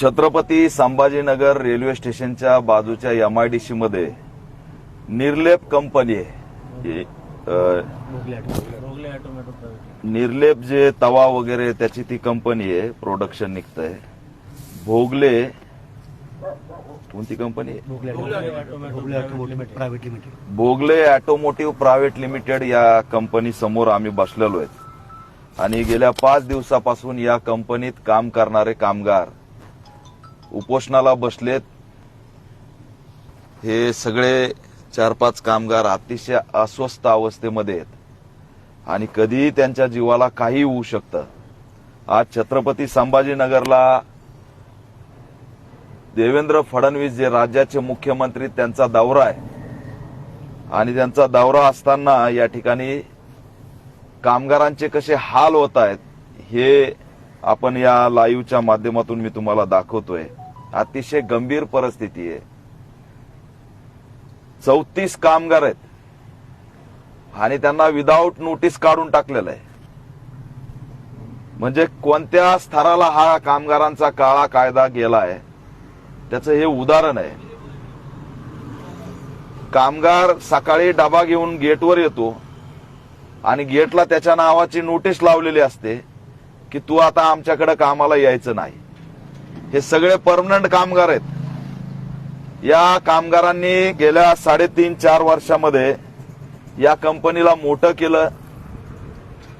Chhatrapati Sambhajinagar railway स्टेशनच्या बाजूच्या M I D C मध्ये निर्लेप कंपनी आहे. निर्लेप जे तवा वगैरे त्याची ती कंपनी आहे. प्रोडक्शन निघत आहे भोगले कोणती कंपनी आहे? Bhogle private limited Bhogle automotive private limited या कंपनी समोर आम्ही बसलेलो आहेत आणि गेल्या पाच दिवसापासून या कंपनीत काम करणारे कामगार उपोषणाला बसलेत. हे सगळे चार पाच कामगार अतिशय अस्वस्थ अवस्थेमध्ये आहेत. आणि कधीही त्यांच्या जीवाला काही होऊ शकतं. आज छत्रपती संभाजीनगरला देवेंद्र फडणवीस जे राज्याचे मुख्यमंत्री त्यांचा दौरा आहे. आणि त्यांचा दौरा असताना या ठिकाणी कामगारांचे कसे हाल होत आहेत हे आपण या लाईव्हच्या माध्यमातून मी तुम्हाला दाखवतोय. अतिशय गंभीर परिस्थिती आहे. चौतीस कामगार आहेत. आणि त्यांना विदाऊट नोटीस काढून टाकलेलं आहे. म्हणजे कोणत्या स्तराला हा कामगारांचा काळा कायदा गेला आहे? त्याचं हे उदाहरण आहे. कामगार सकाळी डबा घेऊन गेटवर येतो आणि गेटला त्याच्या नावाची नोटीस लावलेली असते. की तू आता आमच्याकडे कामाला यायचं नाही. हे सगळे परमनंट कामगार आहेत. या कामगारांनी गेल्या साडेतीन चार वर्षामध्ये या कंपनीला मोठं केलं.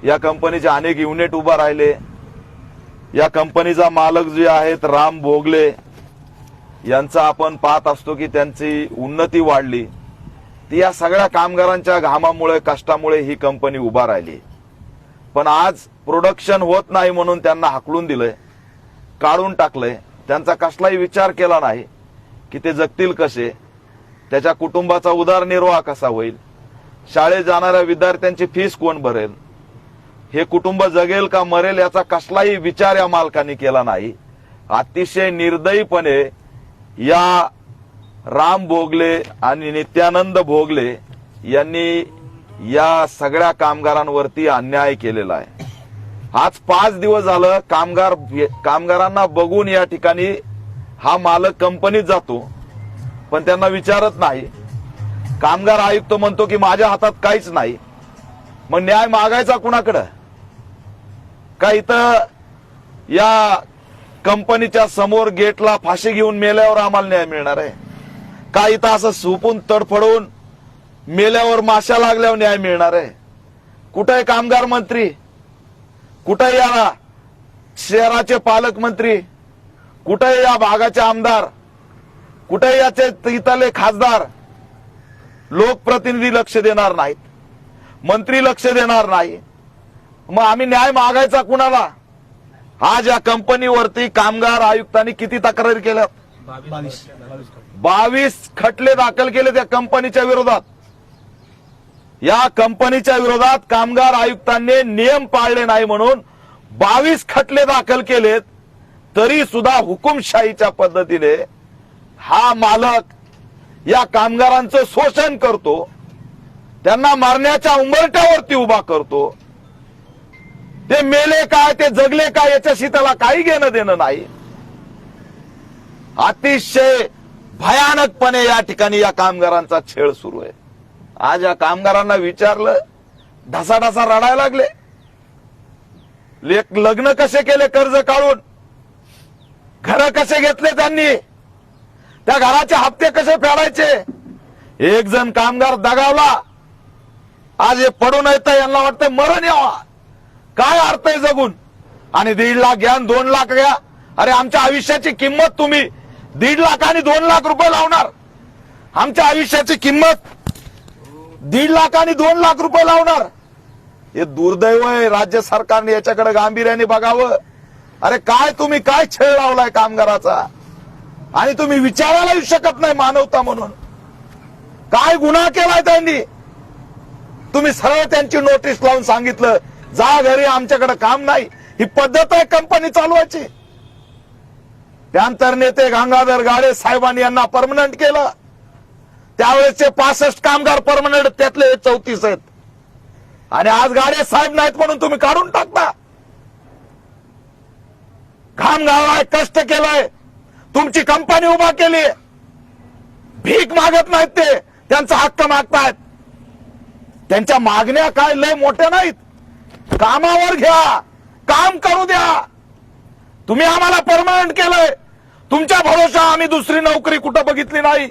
या कंपनीचे अनेक युनिट उभा राहिले. या कंपनीचा मालक जे आहेत राम भोगले यांचा आपण पाहत असतो की त्यांची उन्नती वाढली. ती या सगळ्या कामगारांच्या घामामुळे कष्टामुळे ही कंपनी उभा राहिली. पण आज प्रोडक्शन होत नाही म्हणून त्यांना हाकलून दिलंय काढून टाकलंय. त्यांचा कसलाही विचार केला नाही की ते जगतील कसे. त्याच्या कुटुंबाचा उदरनिर्वाह कसा होईल? शाळेत जाणाऱ्या विद्यार्थ्यांची फीस कोण भरेल? हे कुटुंब जगेल का मरेल याचा कसलाही विचार या मालकांनी केला नाही. अतिशय निर्दयीपणे या राम भोगले आणि नित्यानंद भोगले यांनी या सगळ्या कामगारांवरती अन्याय केलेला आहे. आज पाच दिवस झालं कामगार कामगारांना बघून या ठिकाणी हा मालक कंपनीत जातो पण त्यांना विचारत नाही. कामगार आयुक्त म्हणतो की माझ्या हातात काहीच नाही. मग न्याय मागायचा कुणाकडं? का इथं या कंपनीच्या समोर गेटला फाशी घेऊन मेल्यावर आम्हाला न्याय मिळणार आहे? का इथं असं सुपून तडफडून मेल्यावर माशा लागल्यावर न्याय मिळणार आहे. कुठं आहे कामगार मंत्री? कुठं या शहराचे पालकमंत्री कुठं या भागाचे आमदार? कुठं याचे इथले खासदार? लोकप्रतिनिधी लक्ष देणार नाहीत. मंत्री लक्ष देणार नाही. मग आम्ही न्याय मागायचा कुणाला? आज या कंपनीवरती कामगार आयुक्तांनी किती तक्रारी केल्या बावीस. खटले दाखल केले त्या कंपनीच्या विरोधात. या कंपनीच्या विरोधात कामगार आयुक्तांनी नियम पाळले नाही म्हणून बावीस खटले दाखल केलेत तरी सुद्धा हुकुमशाहीच्या पद्धतीने हा मालक या कामगारांचं शोषण करतो त्यांना मारण्याच्या उंबरट्यावरती उभा करतो. ते मेले काय ते जगले काय याच्याशी त्याला काही घेणं देणं नाही. अतिशय भयानकपणे या ठिकाणी या कामगारांचा छेड सुरू आहे. आज या कामगारांना विचारलं ढसाढसा रडायला लागले. लेक- लग्न कसे केले कर्ज काढून? घर कसे घेतले त्यांनी? त्या घराचे हप्ते कसे फेडायचे? एक जण कामगार दगावला. आज हे पडून येत यांना वाटतं मरण यावा. काय अर्थ आहे जगून? आणि दीड लाख घ्या आणि दोन लाख घ्या. अरे आमच्या आयुष्याची किंमत तुम्ही दीड लाख आणि दोन लाख रुपये लावणार. आमच्या आयुष्याची किंमत दीड लाख आणि दोन लाख रुपये लावणार. हे दुर्दैव आहे राज्य सरकारने याच्याकडे गांभीर्याने बघावं. अरे काय तुम्ही काय छळ लावलाय कामगाराचा? आणि तुम्ही विचारायला येऊ शकत नाही मानवता म्हणून. काय गुन्हा केलाय त्यांनी? तुम्ही सरळ त्यांची नोटीस लावून सांगितलं जा घरी आमच्याकडे काम नाही. ही पद्धत आहे कंपनी चालवायची. त्यानंतर नेते गंगाधर गाडे साहेबांनी यांना परमनंट केलं. त्यावेळेसचे पासष्ट कामगार परमनंट त्यातले चौतीस आहेत. आणि आज गाडे साहेब नाहीत म्हणून तुम्ही काढून टाकता. घाम गावाय कष्ट केलाय. तुमची कंपनी उभा केली. भीक मागत नाहीत ते. त्यांचा हक्क मागतायत. त्यांच्या मागण्या काय लय मोठ्या नाहीत. कामावर घ्या. काम करू द्या. तुम्ही आम्हाला परमनंट केलंय. तुमच्या भरोसा आम्ही दुसरी नोकरी कुठं बघितली नाही.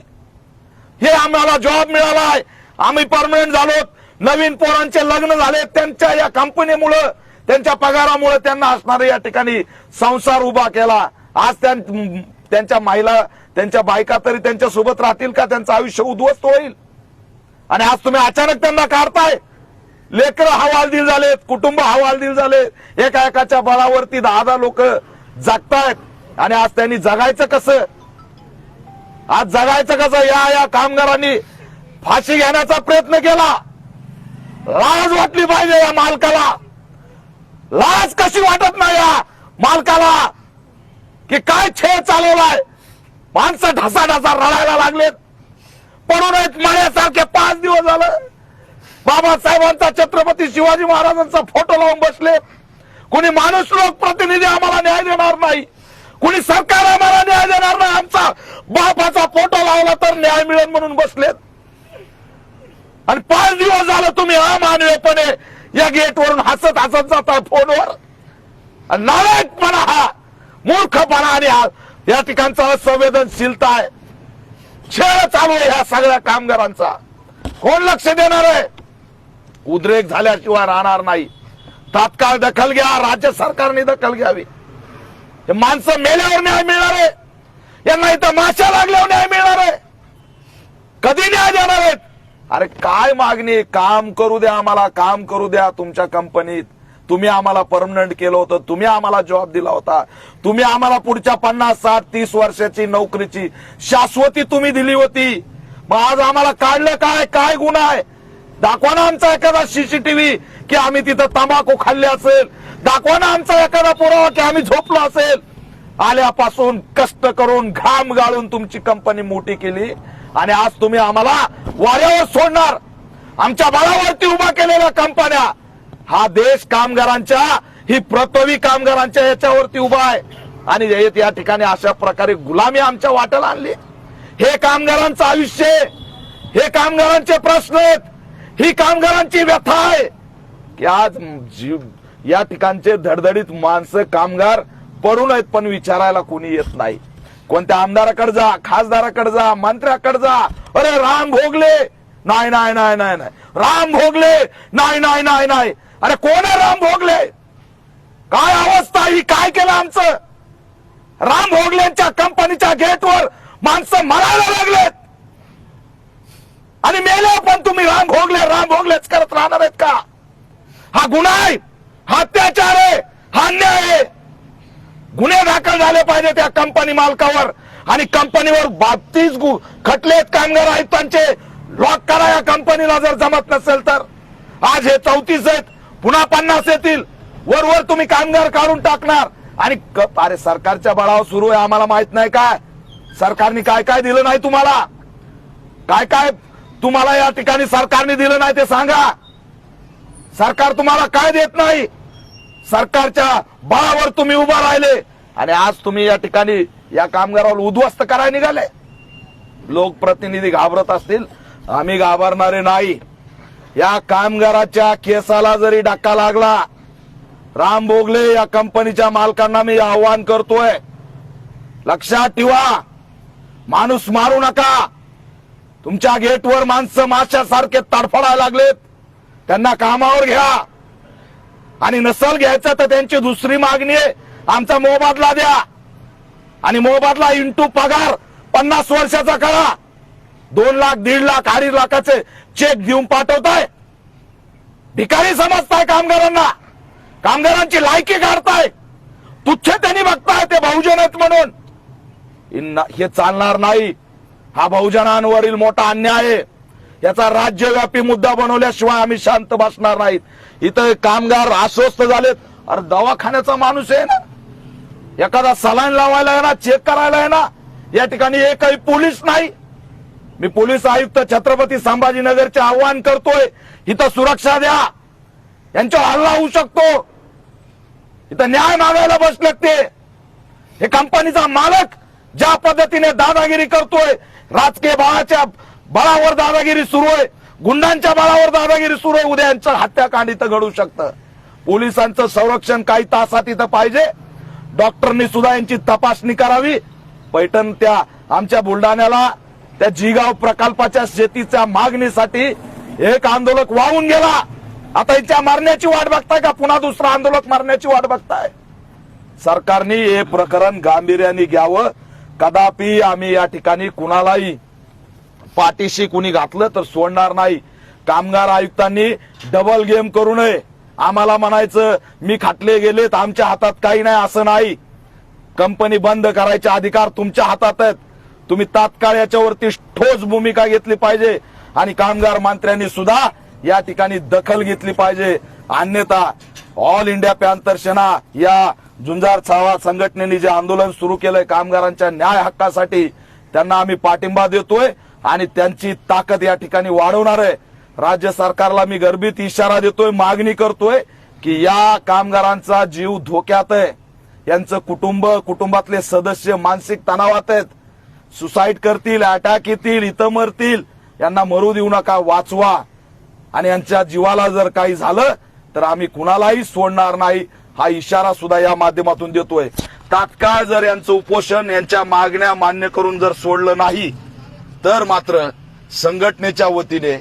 हे आम्हाला जॉब मिळालाय. आम्ही परमनंट झालो नवीन पोरांचे लग्न झाले. त्यांच्या या कंपनीमुळं त्यांच्या पगारामुळे त्यांना असणारे या ठिकाणी संसार उभा केला. आज त्यांच्या महिला त्यांच्या बायका तरी त्यांच्यासोबत राहतील का? त्यांचं आयुष्य उद्ध्वस्त होईल. आणि आज तुम्ही अचानक त्यांना काढताय. लेकर हवालदिल झालेत कुटुंब हवालदिल झाले एका एकाच्या बळावरती दहा दहा लोक जगतायत. आणि आज त्यांनी जगायचं कसं? आज जगायचं कसं? या या कामगारांनी फाशी घेण्याचा प्रयत्न केला. लाज वाटली पाहिजे या मालकाला. लाज कशी वाटत नाही या मालकाला? की काय खेळ चालवलाय? माणसं ढसा ढसा रडायला लागलेत. पडून आहेत मण्यासारखे पाच दिवस झालं. बाबासाहेबांचा छत्रपती शिवाजी महाराजांचा फोटो लावून बसले. कुणी माणूस लोक प्रतिनिधी आम्हाला न्याय देणार नाही. कुणी सरकार आम्हाला न्याय देणार नाही आमचा बापाचा फोटो लावला तर न्याय मिळेल म्हणून बसलेत. आणि पाच दिवस झालं तुम्ही अमानवीयपणे या गेटवरून हसत हसत जाता फोनवर. आणि नालायकपणा हा मूर्खपणा आणि हा या ठिकाणचा असंवेदनशीलता आहे. खेळ चालू आहे ह्या सगळ्या कामगारांचा. कोण लक्ष देणार आहे? उद्रेक झाल्याशिवाय राहणार नाही. तात्काळ दखल घ्या राज्य सरकारने दखल घ्यावी. हे माणसं मेल्यावर न्याय मिळणार आहे. यांना इथं माशा लागल्यावर न्याय मिळणार आहे. कधी न्याय देणार आहेत? अरे काय मागणी? काम करू द्या आम्हाला काम करू द्या तुमच्या कंपनीत. तुम्ही आम्हाला परमनंट केलं होतं तुम्ही आम्हाला जॉब दिला होता. तुम्ही आम्हाला पुढच्या पन्नास साठ तीस वर्षाची नोकरीची शाश्वती तुम्ही दिली होती. मग आज आम्हाला काढलं काय? काय गुन्हा आहे? दाखवा ना आमचा एखादा सीसीटीव्ही की आम्ही तिथं तंबाखू खाल्ले असेल. दाखवा ना आमचा एखादा पुरावा की आम्ही झोपलो असेल. आल्यापासून कष्ट करून घाम गाळून तुमची कंपनी मोठी केली. आणि आज तुम्ही आम्हाला वाऱ्यावर सोडणार. आमच्या बळावरती उभा केलेल्या कंपन्या हा देश कामगारांच्या ही प्रतवी कामगारांच्या याच्यावरती उभा आहे. आणि या- ठिकाणी अशा प्रकारे गुलामी आमच्या वाट्याला आणली. हे कामगारांचं आयुष्य हे कामगारांचे प्रश्न आहेत. ही कामगारांची व्यथा आहे. की आज जीव या ठिकाणचे धडधडीत माणसं कामगार पडून आहेत पण विचारायला कोणी येत नाही. कोणत्या आमदाराकडे जा खासदाराकडे जा मंत्र्याकडे जा. अरे राम भोगले! नाही नाही नाही नाही नाही. राम भोगले! नाही नाही नाही नाही. अरे कोण आहे राम भोगले? काय अवस्था ही? काय केलं आमचं? राम भोगलेंच्या कंपनीच्या गेटवर माणसं मरायला लागलेत. आणि मेले पण तुम्ही राम भोगले राम भोगलेच करत राहणार आहेत का? हा गुन्हा आहे. अत्याचार आहे हा अन्याय आहे. गुन्हे दाखल झाले पाहिजे त्या कंपनी मालकावर. आणि कंपनीवर बाबतीच गु- खटले कामगार आयुक्तांचे लॉक करा या कंपनीला जर जमत नसेल तर. आज हे चौतीस आहेत पुन्हा पन्नास येतील. वर वर तुम्ही कामगार काढून टाकणार. आणि अरे सरकारच्या बळावर सुरू आहे आम्हाला माहीत नाही काय. सरकारने काय काय दिलं नाही तुम्हाला? काय काय तुम्हाला या ठिकाणी सरकारने दिलं नाही ते सांगा. सरकार तुम्हाला काय देत नाही? सरकारच्या बळावर तुम्ही उभा राहिले. आणि आज तुम्ही या ठिकाणी या कामगारावर उद्ध्वस्त करायला निघाले. लोकप्रतिनिधी घाबरत असतील. आम्ही घाबरणारे नाही. या कामगाराच्या केसाला जरी डाका लागला राम भोगले या कंपनीच्या मालकांना मी आव्हान करतोय. लक्षात ठेवा. माणूस मारू नका. तुमच्या गेटवर माणसं माशासारखे तडफडायला लागलेत. त्यांना कामावर घ्या. आणि नसल घ्यायचा तर त्यांची दुसरी मागणी आहे. आमचा मोबादला द्या. आणि मोबादला इंटू पगार पन्नास वर्षाचा करा. दोन लाख दीड लाख अडीच लाखाचे चेक देऊन पाठवताय. भिकारी समजताय कामगारांना. कामगारांची लायकी काढताय. तुच्छ त्यांनी बघताय ते बहुजन आहेत म्हणून. हे चालणार नाही. हा बहुजनांवरील मोठा अन्याय आहे. याचा राज्यव्यापी मुद्दा बनवल्याशिवाय आम्ही शांत बसणार नाहीत. इथं कामगार अस्वस्थ झालेत. अरे दवाखान्याचा माणूस आहे ना? एखादा सलाईन लावायला आहे ना चेक करायला आहे ना या ठिकाणी एकही पोलीस नाही. मी पोलीस आयुक्त छत्रपती संभाजीनगरचे आव्हान करतोय. इथं सुरक्षा द्या. यांच्यावर हल्ला होऊ शकतो. इथं न्याय मागायला बसले ते. हे कंपनीचा मालक ज्या पद्धतीने दादागिरी करतोय राजकीय भावाच्या बळावर दादागिरी सुरू आहे. गुंडांच्या बळावर दादागिरी सुरू आहे. उद्या यांचं हत्याकांड इथं घडू शकतं. पोलिसांचं संरक्षण काही तासात इथं पाहिजे. डॉक्टरनी सुद्धा यांची तपासणी करावी. पैठण त्या आमच्या बुलढाण्याला त्या जिगाव प्रकल्पाच्या शेतीच्या मागणीसाठी एक आंदोलक वाहून गेला. आता याच्या मारण्याची वाट बघताय का? पुन्हा दुसरा आंदोलक मारण्याची वाट बघताय. सरकारने हे प्रकरण गांभीर्याने घ्यावं. कदापि आम्ही या ठिकाणी कुणालाही पाठीशी कुणी घातलं तर सोडणार नाही. कामगार आयुक्तांनी डबल गेम करू नये. आम्हाला म्हणायचं मी खाटले गेलेत आमच्या हातात काही नाही असं नाही. कंपनी बंद करायचे अधिकार तुमच्या हातात आहेत. तुम्ही तात्काळ याच्यावरती ठोस भूमिका घेतली पाहिजे आणि कामगार मंत्र्यांनी सुद्धा या ठिकाणी दखल घेतली पाहिजे. अन्यथा ऑल इंडिया पॅन्थर सेना या झुंजार छावा संघटनेने जे आंदोलन सुरू केलंय कामगारांच्या न्याय हक्कासाठी त्यांना आम्ही पाठिंबा देतोय. आणि त्यांची ताकद या ठिकाणी वाढवणार आहे. राज्य सरकारला मी गर्भित इशारा देतोय मागणी करतोय की या कामगारांचा जीव धोक्यात आहे. यांचं कुटुंब कुटुंबातले सदस्य मानसिक तणावात आहेत. सुसाईड करतील अटॅक येतील इथं मरतील यांना मरू देऊ नका वाचवा. आणि यांच्या जीवाला जर काही झालं तर आम्ही कुणालाही सोडणार नाही हा इशारा सुद्धा या माध्यमातून देतोय. तात्काळ जर यांचं उपोषण यांच्या मागण्या मान्य करून जर सोडलं नाही तर मात्र संघटनेच्या वतीने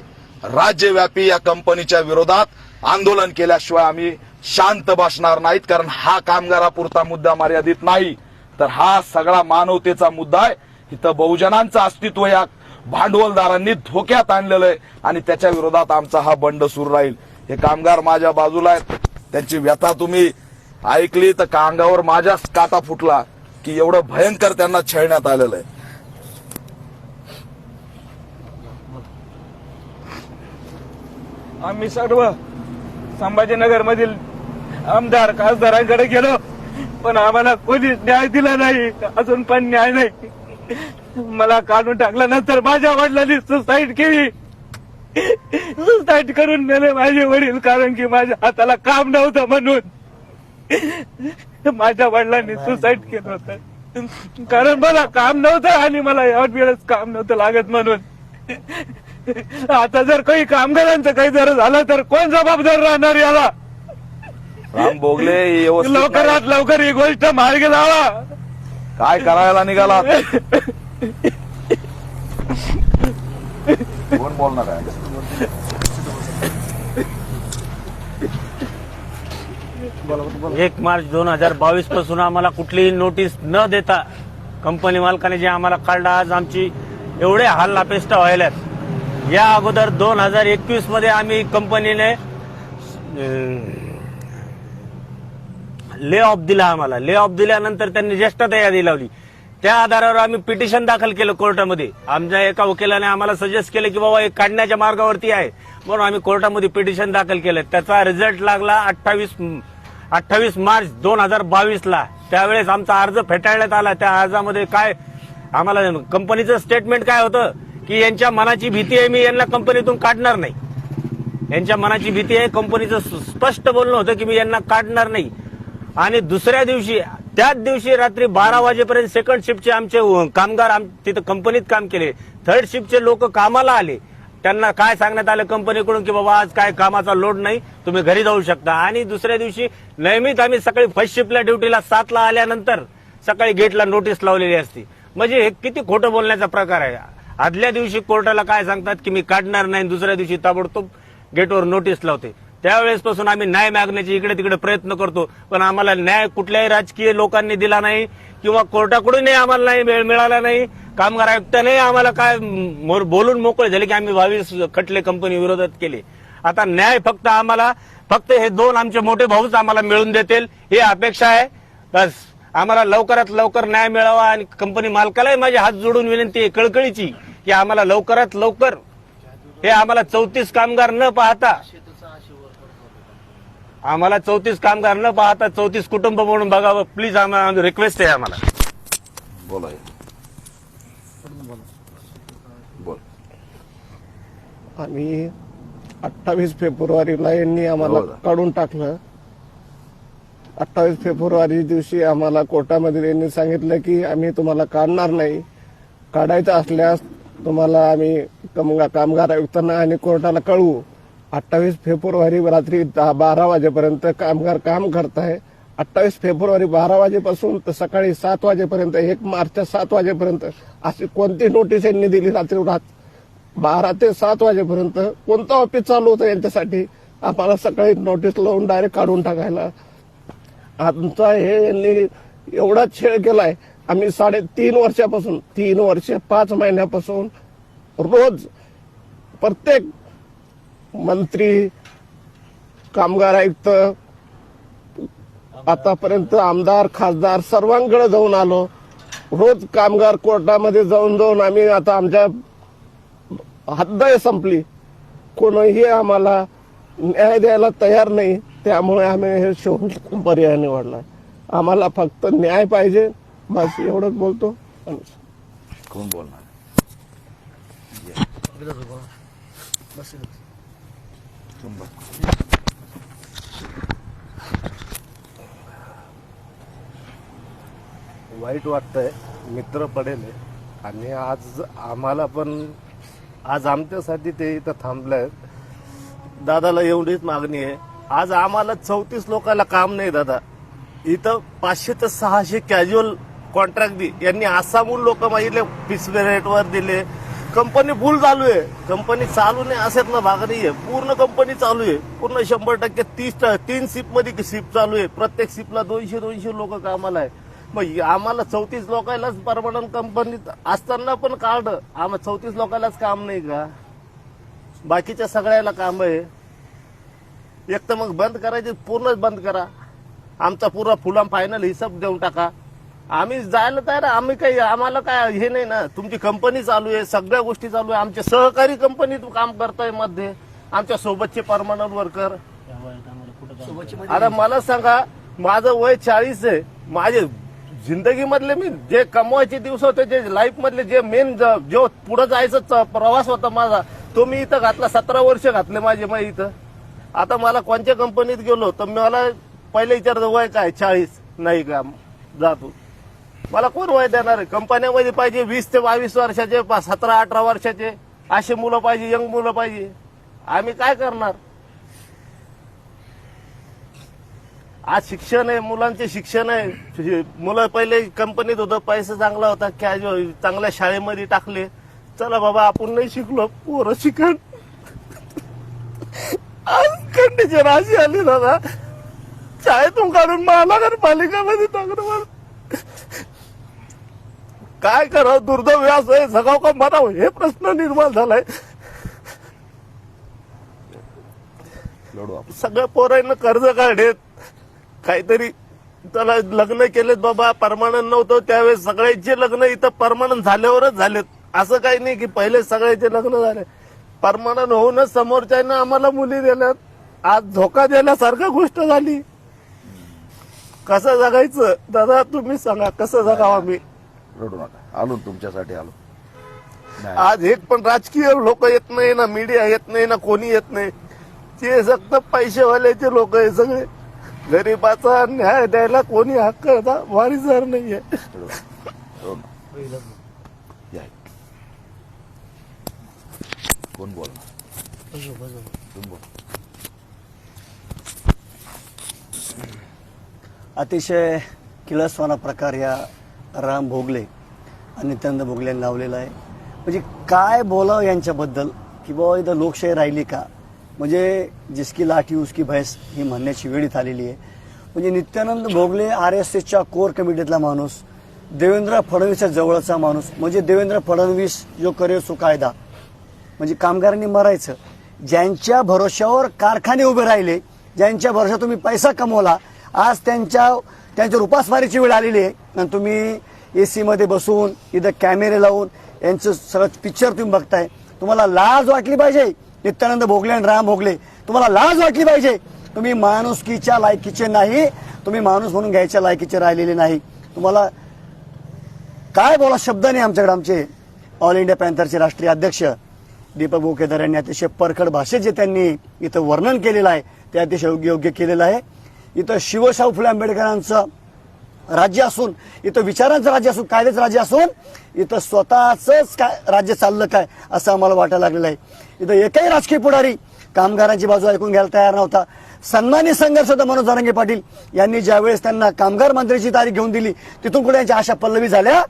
राज्यव्यापी या कंपनीच्या विरोधात आंदोलन केल्याशिवाय आम्ही शांत बसणार नाहीत कारण हा कामगारापुरता मुद्दा मर्यादित नाही. तर हा सगळा मानवतेचा मुद्दा आहे. इथं बहुजनांचं अस्तित्व या भांडवलदारांनी धोक्यात आणलेलं आहे आणि त्याच्या विरोधात आमचा हा बंड सुरू राहील. हे कामगार माझ्या बाजूला आहेत. त्यांची व्यथा तुम्ही ऐकली तर कांगावर माझ्याच काटा फुटला की एवढं भयंकर त्यांना छळण्यात आलेलं आहे. आम्ही सर्व संभाजीनगरमधील आमदार खासदारांकडे गेलो पण आम्हाला कोणी न्याय दिला नाही अजून पण न्याय नाही. मला काढून टाकल्यानंतर माझ्या वडिलांनी सुसाईड केली. सुसाईड करून नेले माझे वडील कारण की माझ्या हाताला काम नव्हतं म्हणून. माझ्या वडिलांनी सुसाईड केलं होतं. कारण मला काम नव्हतं आणि मला एवढ वेळेस काम नव्हतं लागत म्हणून. आता जर काही कामगारांचं काही जर झालं तर कोण जबाबदार राहणार याला? राम बोगले हे व्यवस्थित नाही. लवकरात लवकर ही गोष्ट मार्गी लावा. काय करायला निघाला? कोण बोलणार आहे? एक मार्च दोन हजार बावीसपासून आम्हाला कुठलीही नोटीस न देता कंपनी मालकाने जे आम्हाला काढलं आज आमची एवढे हाल अपेष्टा व्हायल्यात या अगोदर दोन हजार एकवीसमध्ये आम्ही कंपनीने ले ऑफ दिला आम्हाला. ले ऑफ दिल्यानंतर त्यांनी ज्येष्ठता यादी लावली. त्या आधारावर आम्ही पिटिशन दाखल केलं कोर्टामध्ये. आमच्या एका वकिलाने आम्हाला सजेस्ट केलं की बाबा हे काढण्याच्या मार्गावरती आहे. म्हणून आम्ही कोर्टामध्ये पिटिशन दाखल केलं. त्याचा रिझल्ट लागला अठ्ठावीस अठ्ठावीस मार्च दोन हजार बावीस ला त्यावेळेस आमचा अर्ज फेटाळण्यात आला. त्या अर्जामध्ये काय आम्हाला कंपनीचं स्टेटमेंट काय होतं? की यांच्या मनाची भीती आहे मी यांना कंपनीतून काढणार नाही. यांच्या मनाची भीती आहे कंपनीचं स्पष्ट बोलणं होतं की मी यांना काढणार नाही. आणि दुसऱ्या दिवशी त्याच दिवशी रात्री बारा वाजेपर्यंत सेकंड शिफ्टचे आमचे कामगार आम- तिथं कंपनीत काम केले. थर्ड शिफ्टचे लोक कामाला आले. त्यांना काय सांगण्यात आलं कंपनीकडून की बाबा आज काय कामाचा लोड नाही तुम्ही घरी जाऊ शकता. आणि दुसऱ्या दिवशी नेहमीच आम्ही सकाळी फर्स्ट शिफ्टला ड्युटीला सातला आल्यानंतर सकाळी गेटला नोटीस लावलेली असते. म्हणजे हे किती खोटं बोलण्याचा प्रकार आहे. आदल्या दिवशी कोर्टाला काय सांगतात की मी काढणार नाही दुसऱ्या दिवशी ताबडतोब गेटवर नोटीस लावते. त्यावेळेसपासून आम्ही न्याय मागण्याचे इकडे तिकडे प्रयत्न करतो पण आम्हाला न्याय कुठल्याही राजकीय लोकांनी दिला नाही किंवा कोर्टाकडूनही आम्हाला नाही वेळ मिळाला नाही. कामगार आयुक्ताने आम्हाला काय बोलून मोकळे झाले की आम्ही बावीस खटले कंपनी विरोधात केले. आता न्याय फक्त आम्हाला फक्त हे दोन आमचे मोठे भाऊच आम्हाला मिळून देतील ही अपेक्षा आहे. बस. आम्हाला लवकरात लवकर न्याय मिळावा आणि कंपनी मालकालाही माझे हात जोडून विनंती आहे कळकळीची की आम्हाला लवकरात लवकर हे आम्हाला चौतीस कामगार न पाहता आम्हाला चौतीस कामगार न पाहता चौतीस कुटुंब म्हणून बघावं. प्लीज आम्हाला रिक्वेस्ट आहे आम्हाला. बोला बोल. आणि अठ्ठावीस फेब्रुवारीला यांनी आम्हाला हो. काढून टाकलं. अठ्ठावीस फेब्रुवारी दिवशी आम्हाला कोर्टामध्ये त्यांनी सांगितलं की आम्ही तुम्हाला काढणार नाही. काढायचं असल्यास तुम्हाला आम्ही कामगार आयुक्तांना आणि कोर्टाला कळवू. अठ्ठावीस फेब्रुवारी रात्री दहा बारा वाजेपर्यंत कामगार काम करताय. अठ्ठावीस फेब्रुवारी बारा वाजेपासून तर सकाळी सात वाजेपर्यंत एक मार्चच्या सात वाजेपर्यंत अशी कोणती नोटीस यांनी दिली रात्री रात? बारा ते सात वाजेपर्यंत कोणतं ऑफिस चालू होतं यांच्यासाठी? आम्हाला सकाळी नोटीस लावून डायरेक्ट काढून टाकायला आमचा हे यांनी एवढा छेळ केलाय. आम्ही साडेतीन वर्षापासून तीन वर्ष पाच महिन्यापासून रोज प्रत्येक मंत्री कामगार आयुक्त आतापर्यंत आमदार खासदार सर्वांकडे जाऊन आलो. रोज कामगार कोर्टामध्ये जाऊन जाऊन आम्ही आता आमच्या हद्दय संपली. कोणीही आम्हाला न्याय द्यायला तयार नाही. त्यामुळे आम्ही हे शोधून पर्याय निवडला. आम्हाला फक्त न्याय पाहिजे. बस एवढंच बोलतो. कोण बोलणार. वाईट वाटतंय. मित्र पडेल. आणि आज आम्हाला पण आज आमच्यासाठी ते इथं थांबले दादाला एवढीच मागणी आहे. आज आम्हाला चौतीस लोकांना काम नाही दादा. इथं पाचशे ते सहाशे कॅज्युअल कॉन्ट्रॅक्ट दि यांनी आसामहून लोक मागितले पिसवे रेटवर दिले. कंपनी फुल चालू आहे. कंपनी चालू नाही असेच ना भाग आहे पूर्ण कंपनी चालू आहे. पूर्ण शंभर टक्के तीस तीन शिपमध्ये मध्ये चालू आहे. प्रत्येक शिपला दोनशे दोनशे लोक कामाला आहे. मग आम्हाला चौतीस लोकांनाच परमनंट कंपनीत असताना पण कार्ड आम्हाला चौतीस लोकांनाच काम नाही का? बाकीच्या सगळ्याला काम आहे. एक तर मग बंद करायचे पूर्णच बंद करा. आमचा पुरा फुला फायनल हिसाब देऊन टाका. आम्ही जायला तयार. आम्ही काही आम्हाला काय हे नाही ना. तुमची कंपनी चालू आहे सगळ्या गोष्टी चालू आहे. आमचे सहकारी कंपनीत काम करतायमध्ये. आमच्या सोबतचे परमनंट वर्कर आता मला सांगा माझं वय चाळीस आहे. माझे जिंदगी मधले मी जे कमवायचे दिवस होते जे लाईफ मधले जे मेन जो पुढे जायचा प्रवास होता माझा तो मी इथं घातला सतरा वर्ष घातले माझे मग इथं. आता मला कोणत्या कंपनीत गेलो तर मला पहिले विचारतो वय काय? चाळीस. नाही का? जातो. मला कोण वय देणार आहे? कंपन्यामध्ये पाहिजे वीस ते बावीस वर्षाचे पा- सतरा अठरा वर्षाचे. असे मुलं पाहिजे यंग मुलं पाहिजे. आम्ही काय करणार? आज शिक्षण आहे मुलांचे शिक्षण आहे. मुलं पहिले कंपनीत होतं पैसा चांगला होता कॅज्युअल चांगल्या शाळेमध्ये टाकले. चला बाबा आपण नाही शिकलो पोरं शिकण. आज कंडिशन अशी आली दादा. शाळेतून काढून महानगरपालिकामध्ये मला. काय करावं दुर्दैव व्यास आहे. जगाव का मराव हे प्रश्न निर्माण झालाय. सगळ्या पोरांना कर्ज काढेत. काहीतरी त्याला लग्न केलेत बाबा परमानंट नव्हतं. त्यावेळेस सगळ्यांचे लग्न इथं परमानंट झाल्यावरच झालेत. असं काही नाही की पहिले सगळ्यांचे लग्न झाले. परमानंट होऊनच समोरच्यानं आम्हाला मुली दिल्यात. आज धोका दिल्यासारखं गोष्ट झाली. कसं जगायचं? दादा तुम्ही सांगा कसं जगावं आम्ही? रडू नका. आलो ना तुमच्यासाठी आलो. नाही. आज एक पण राजकीय लोक येत नाही ना मीडिया येत नाही ना कोणी येत नाही. ते फक्त पैसेवाल्याचे लोक आहे सगळे. गरीबाचा न्याय द्यायला कोणी हक्क वारीसदार नाहीये. रडू रडू नका. या. कोण बोल अतिशय किळसवाना प्रकार या राम भोगले आणि नित्यानंद भोगले यांनी लावलेला आहे म्हणजे काय बोलावं यांच्याबद्दल की बाबा इथं लोकशाही राहिली का म्हणजे जिसकी लाठी उसकी भैंस ही म्हणण्याची वेळ इथं आलेली आहे म्हणजे नित्यानंद भोगले आर एस एसच्या कोर कमिटीतला माणूस देवेंद्र फडणवीसच्या जवळचा माणूस म्हणजे देवेंद्र फडणवीस जो करे सो कायदा म्हणजे कामगारांनी मरायचं. ज्यांच्या भरोश्यावर कारखाने उभे राहिले ज्यांच्या भरोश्यावर तुम्ही पैसा कमवला आज त्यांच्या त्यांच्या उपासमारीची वेळ आलेली आहे. आणि तुम्ही ए सीमध्ये बसून इथं कॅमेरे लावून यांचं सगळं पिक्चर तुम्ही बघताय. तुम्हाला लाज वाटली पाहिजे. नित्यानंद भोगले आणि राम भोगले तुम्हाला लाज वाटली पाहिजे. तुम्ही माणुसकीच्या लायकीचे नाही तुम्ही माणूस म्हणून घ्यायच्या लायकीचे राहिलेले नाही. तुम्हाला काय बोला शब्द नाही आमच्याकडे आमचे. ऑल इंडिया पॅन्थरचे राष्ट्रीय अध्यक्ष. दीपक बोकेदार यांनी अतिशय परखड भाषेत जे त्यांनी इथं वर्णन केलेलं आहे ते अतिशय योग्य योग्य केलेलं आहे. इथं शिवशाहू फुले आंबेडकरांचं राज्य असून इथं विचारांचं राज्य असून कायद्याचं राज्य असून इथं स्वतःच काय राज्य चाललं काय असं आम्हाला वाटायला लागलेलं आहे. इथं एकही राजकीय पुढारी कामगारांची बाजू ऐकून घ्यायला तयार नव्हता. सन्मानी संघर्ष होता मनोज जारंगे पाटील. यांनी ज्यावेळेस त्यांना कामगार मंत्र्याची तारीख घेऊन दिली तिथून कुठे यांच्या आशा पल्लवी झाल्या.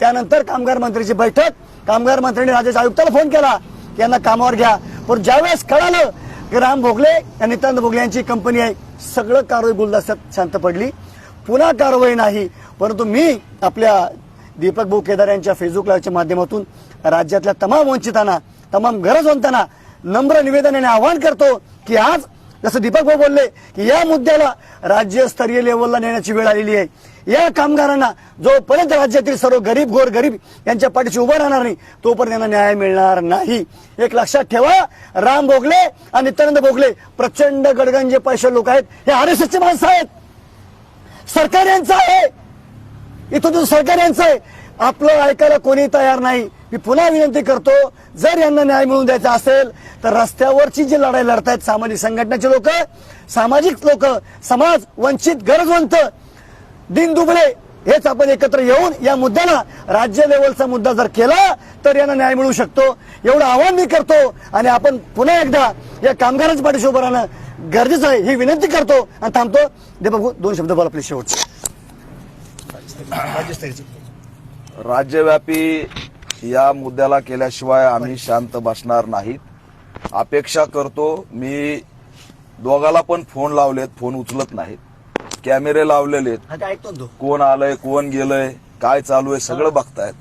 त्यानंतर कामगार मंत्र्याची बैठक. कामगार मंत्र्यांनी राज्याच्या आयुक्ताला फोन केला. यांना कामावर घ्या. पण ज्यावेळेस कळालं की राम भोगले आणि नितांत भोगले यांची कंपनी आहे सगळं कारवाई गुलदस्त्यात शांत पडली. पुन्हा कारवाई नाही परंतु मी आपल्या दीपक भाऊ केदार यांच्या फेसबुक लाईव्हच्या माध्यमातून राज्यातल्या तमाम वंचितांना तमाम गरजवंतांना नम्र निवेदनाने आवाहन करतो की आज जसं दीपक भाऊ बोलले की या मुद्द्याला राज्यस्तरीय लेवलला नेण्याची वेळ आलेली आहे. या कामगारांना जोपर्यंत राज्यातील सर्व गरीब गोर गरीब यांच्या पाठीशी उभं राहणार नाही तोपर्यंत यांना न्याय मिळणार नाही. एक लक्षात ठेवा राम भोगले आणि नित्यानंद भोगले प्रचंड गडगंजे पैसे लोक आहेत. हे आर एस एसचे माणसं आहेत. सरकार यांचं आहे. इथून सरकार यांचं आहे. आपलं ऐकायला कोणी तयार नाही. मी पुन्हा विनंती करतो जर यांना न्याय मिळवून द्यायचा असेल तर रस्त्यावरची जी लढाई लढतायत सामाजिक संघटनेचे लोक सामाजिक लोक समाज वंचित गरजवंत दिन दुबळे हेच आपण एकत्र येऊन या मुद्द्याला राज्य लेवलचा मुद्दा जर केला तर यांना न्याय मिळू शकतो. एवढं आव्हान मी करतो आणि आपण पुन्हा एकदा या कामगारांच्या पाठीशी उभं राहणं गरजेचं आहे ही विनंती करतो आणि थांबतो. दे बघू दोन शब्द बोला आपले शेवटचे. राज्यव्यापी या मुद्द्याला केल्याशिवाय आम्ही शांत बसणार नाहीत. अपेक्षा करतो मी दोघाला पण फोन लावलेत फोन उचलत नाहीत. कॅमेरे लावलेले आहेत. हा, ते ऐकतो ना तो. कोण आलंय कोण गेलंय काय चालू आहे सगळं बघतायत.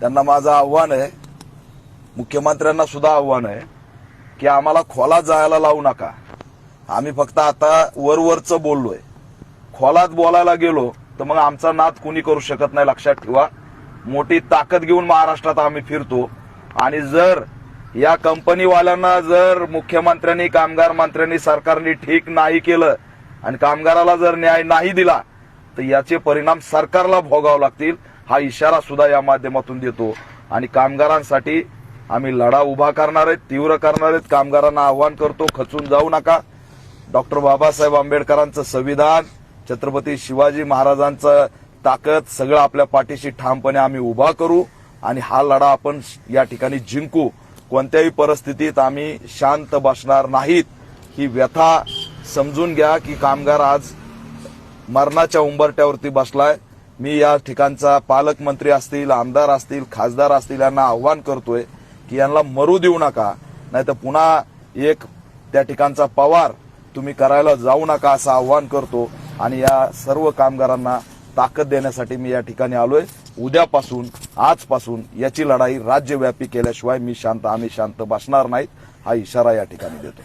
त्यांना माझं आव्हान आहे मुख्यमंत्र्यांना सुद्धा आव्हान आहे की आम्हाला खोलात जायला लावू नका. आम्ही फक्त आता वरवरचं बोललोय. खोलात बोलायला गेलो तर मग आमचा नाद कुणी करू शकत नाही लक्षात ठेवा. मोठी ताकद घेऊन महाराष्ट्रात आम्ही फिरतो. आणि जर या कंपनीवाल्यांना जर मुख्यमंत्र्यांनी कामगार मंत्र्यांनी सरकारने ठीक नाही केलं आणि कामगाराला जर न्याय नाही दिला तर याचे परिणाम सरकारला भोगावे लागतील हा इशारा सुद्धा या माध्यमातून देतो. आणि कामगारांसाठी आम्ही लढा उभा करणार आहेत तीव्र करणार आहेत. कामगारांना आव्हान करतो खचून जाऊ नका. डॉक्टर बाबासाहेब आंबेडकरांचं संविधान छत्रपती शिवाजी महाराजांचं ताकद सगळं आपल्या पाठीशी ठामपणे आम्ही उभा करू आणि हा लढा आपण या ठिकाणी जिंकू. कोणत्याही परिस्थितीत आम्ही शांत बसणार नाहीत. ही व्यथा समजून घ्या की कामगार आज मरणाच्या उंबरट्यावरती बसलाय. मी या ठिकाणचा पालकमंत्री असतील आमदार असतील खासदार असतील यांना आव्हान करतोय की यांना मरू देऊ नका. नाही तर पुन्हा एक त्या ठिकाणचा पवार तुम्ही करायला जाऊ नका असं आव्हान करतो. आणि या सर्व कामगारांना ताकद देण्यासाठी मी या ठिकाणी आलोय. उद्यापासून आजपासून याची लढाई राज्यव्यापी केल्याशिवाय मी शांत आम्ही शांत बसणार नाहीत हा इशारा या ठिकाणी देतो.